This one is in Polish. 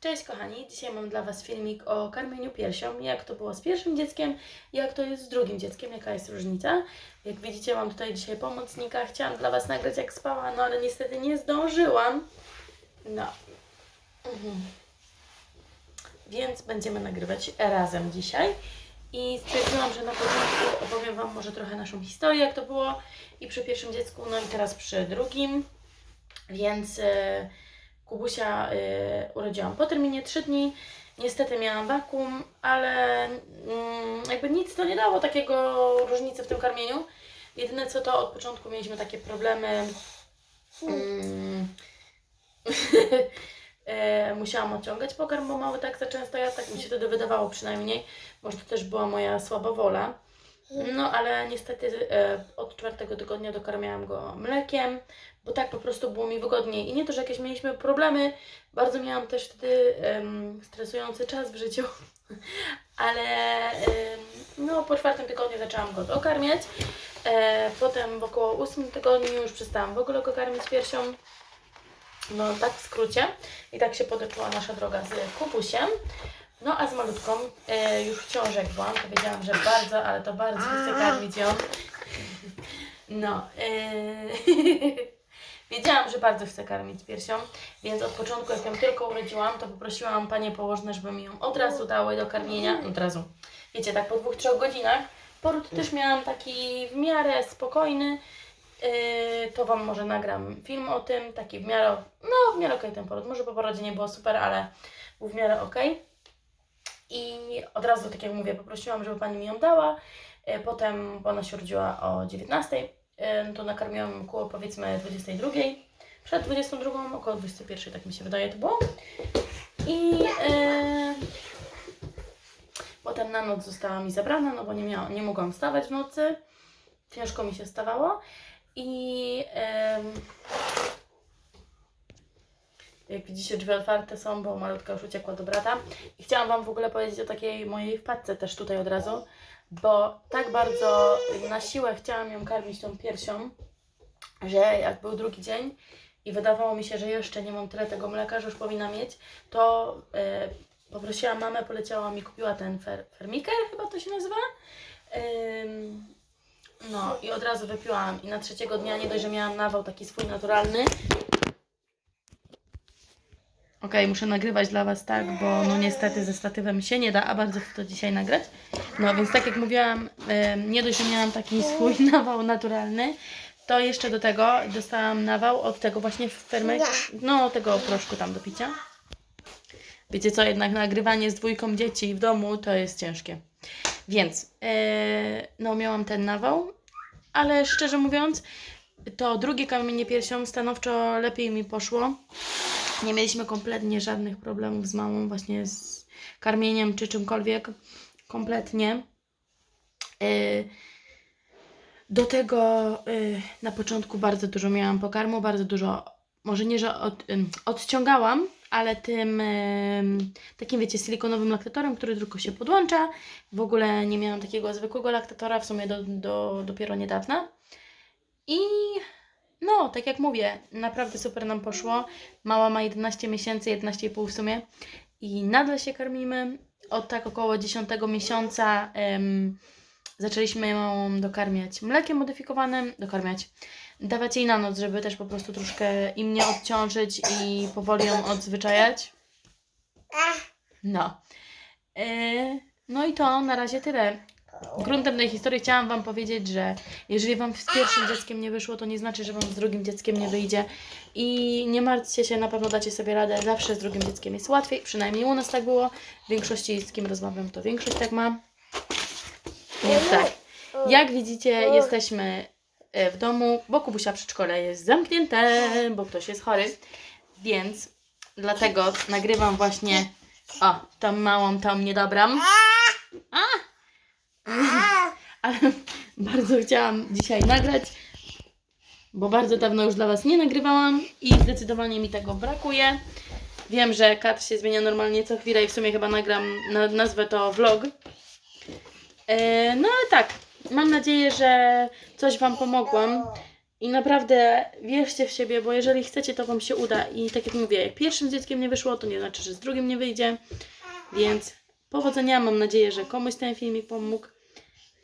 Cześć kochani, dzisiaj mam dla Was filmik o karmieniu piersią, jak to było z pierwszym dzieckiem, jak to jest z drugim dzieckiem, jaka jest różnica. Jak widzicie mam tutaj dzisiaj pomocnika, chciałam dla Was nagrać jak spała, no ale niestety nie zdążyłam. No. Mhm. Więc będziemy nagrywać razem dzisiaj. I stwierdziłam, że na początku opowiem Wam może trochę naszą historię, jak to było i przy pierwszym dziecku, no i teraz przy drugim. Więc... e, Kubusia y, urodziłam po terminie 3 dni. Niestety miałam wakum, ale mm, jakby nic to nie dało takiego różnicy w tym karmieniu. Jedyne co to od początku mieliśmy takie problemy. E, musiałam odciągać pokarm, bo mały tak za często ja tak mi się wtedy wydawało przynajmniej. Może to też była moja słaba wola. No ale niestety e, od czwartego tygodnia dokarmiałam go mlekiem, bo tak po prostu było mi wygodniej. I nie to, że jakieś mieliśmy problemy, bardzo miałam też wtedy stresujący czas w życiu, ale no po czwartym tygodniu zaczęłam go dokarmiać. E, potem w około ósmym tygodniu już przestałam w ogóle go karmić piersią. No tak w skrócie. I tak się potoczyła nasza droga z Kupusiem. No a z malutką, e, już w ciąży jak byłam, to wiedziałam, że bardzo, ale to bardzo chcę karmić ją. No. E, wiedziałam, że bardzo chcę karmić piersią, więc od początku, jak ją tylko urodziłam, to poprosiłam panie położne, żeby mi ją od razu dały do karmienia. Od razu. Wiecie, tak po dwóch, trzech godzinach. Poród też miałam taki w miarę spokojny. Yy, to Wam może nagram film o tym, taki w miarę, no w miarę okej ten poród. Może po porodzie nie było super, ale był w miarę okej. I od razu, tak jak mówię, poprosiłam, żeby Pani mi ją dała. Yy, Potem, bo ona się urodziła o 19, yy, to nakarmiłam ją około powiedzmy 22. Przed 22, około 21, tak mi się wydaje to było. I yy, potem na noc została mi zabrana, no bo nie, miała, nie mogłam wstawać w nocy. Ciężko mi się stawało. I em, jak widzicie, drzwi otwarte są, bo malutka już uciekła do brata. I chciałam Wam w ogóle powiedzieć o takiej mojej wpadce też tutaj od razu, bo tak bardzo na siłę chciałam ją karmić tą piersią, że jak był drugi dzień i wydawało mi się, że jeszcze nie mam tyle tego mleka, że już powinna mieć, to e, poprosiłam mamę, poleciała mi, kupiła ten fer, fermiker, chyba to się nazywa. No i od razu wypiłam i na trzeciego dnia nie dość, że miałam nawał taki swój naturalny. Okej, muszę nagrywać dla Was tak, bo no niestety ze statywem się nie da, a bardzo chcę to dzisiaj nagrać. No więc tak jak mówiłam, nie dość, że miałam taki swój nawał naturalny, to jeszcze do tego dostałam nawał od tego właśnie fermek, no tego proszku tam do picia. Wiecie co, jednak nagrywanie z dwójką dzieci w domu to jest ciężkie. Więc, e, no miałam ten nawał, ale szczerze mówiąc, to drugie kamienie piersią stanowczo lepiej mi poszło. Nie mieliśmy kompletnie żadnych problemów z mamą, właśnie z karmieniem czy czymkolwiek. Kompletnie. E, do tego e, na początku bardzo dużo miałam pokarmu, bardzo dużo, może nie, że od, odciągałam, ale tym ym, takim, wiecie, silikonowym laktatorem, który tylko się podłącza. W ogóle nie miałam takiego zwykłego laktatora, w sumie do, do, dopiero niedawna. I no, tak jak mówię, naprawdę super nam poszło. Mała ma 11 miesięcy, 11,5 w sumie. I nadal się karmimy. Od tak około 10 miesiąca zaczęliśmy ją dokarmiać mlekiem modyfikowanym, dokarmiać, dawać jej na noc, żeby też po prostu troszkę im nie odciążyć i powoli ją odzwyczajać. No. Yy, no i to na razie tyle. Gruntem tej historii chciałam Wam powiedzieć, że jeżeli Wam z pierwszym dzieckiem nie wyszło, to nie znaczy, że Wam z drugim dzieckiem nie wyjdzie. I nie martwcie się, na pewno dacie sobie radę. Zawsze z drugim dzieckiem jest łatwiej. Przynajmniej u nas tak było. W większości, z kim rozmawiam, to większość tak ma. Więc tak. Jak widzicie, jesteśmy e, w domu, bo Kubusia przedszkole jest zamknięte, bo ktoś jest chory. Więc dlatego nagrywam właśnie o, tą małą, tą niedobrą. A! Ale bardzo chciałam dzisiaj nagrać, bo bardzo dawno już dla Was nie nagrywałam i zdecydowanie mi tego brakuje. Wiem, że kat się zmienia normalnie co chwilę i w sumie chyba nagram, na, nazwę to vlog. E, no ale tak, mam nadzieję, że coś Wam pomogłam. I naprawdę wierzcie w siebie, bo jeżeli chcecie, to Wam się uda. I tak jak mówię, jak pierwszym dzieckiem nie wyszło, to nie znaczy, że z drugim nie wyjdzie. Więc powodzenia, mam nadzieję, że komuś ten filmik pomógł.